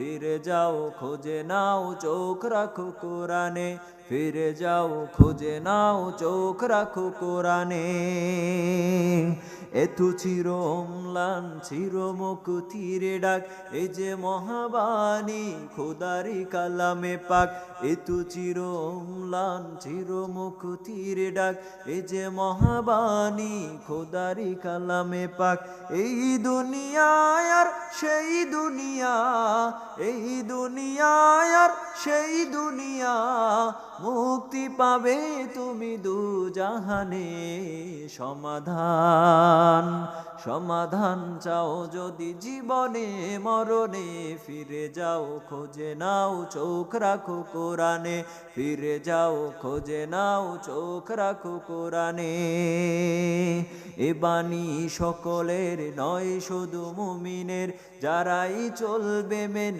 ফিরে যাও, খোঁজে নাও, চোখ রাখো কোরআনে। ফিরে যাও, খোঁজে নাও, চোখ রাখো কোরআনে। এতু চির অম্লান চির মুকুতিরে ডাক। এই যে মহাবাণী, খোদারি কালামে পাক। এতু চির অম্লান চির মুকুতিরে ডাক। এই যে মহাবাণী, খোদারি কালামে পাক। এই দুনিয়ায় আর সেই দুনিয়া এই দুনিয়ায় আর সেই দুনিয়া মুক্তি পাবে তুমি দু জাহানে সমাধান সমাধান চাও যদি জীবনে, মরণে ফিরে যাও, খোঁজে নাও, চোখ রাখো কোরআনে। ফিরে যাও, খোঁজে নাও, চোখ রাখো কোরআনে। এ বাণী সকলের নয়, শুধু মুমিনের। যারাই চলবে মেনে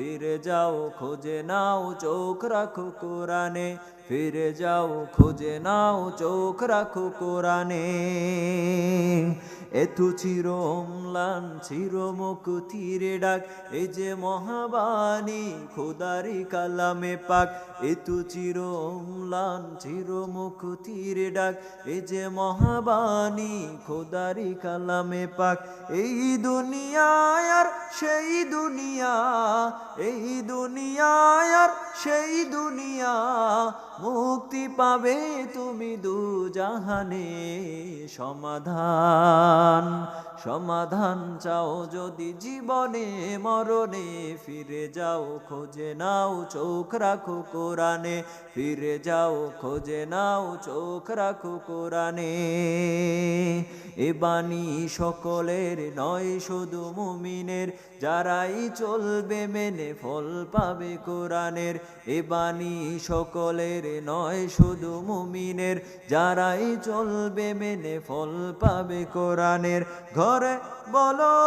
ফিরে যাও, খোঁজে নাও, চোখ রাখো কোরআনে। ফিরে যাও, খোঁজে নাও, চোখ রাখো কোরআনে। এতু চির অম্লান চির মুকুতিরে ডাক, এই যে মহাবাণী, খোদারি কালামে পাক। এতু চির অম্লান চির মুকুতিরে ডাক, এই যে মহাবাণী, খোদারি কালামে পাক। এই দুনিয়ায় আর সেই দুনিয়া এই দুনিয়ায় আর সেই দুনিয়া মুক্তি পাবে তুমি দু জাহানে। সমাধান সমাধান চাও যদি জীবনে, মরণে ফিরে যাও, খোঁজে নাও, চোখ রাখো কোরআনে। ফিরে যাও, খোঁজে নাও, চোখ রাখো কোরআনে। এ বাণী সকলের নয়, শুধু মুমিনের। যারাই চলবে মেনে ফল পাবে কোরআনের। এ বাণী সকলের নয় শুধু মুমিনের। যারাই চলবে মেনে ফল পাবে কোরআনের। ঘরে বলো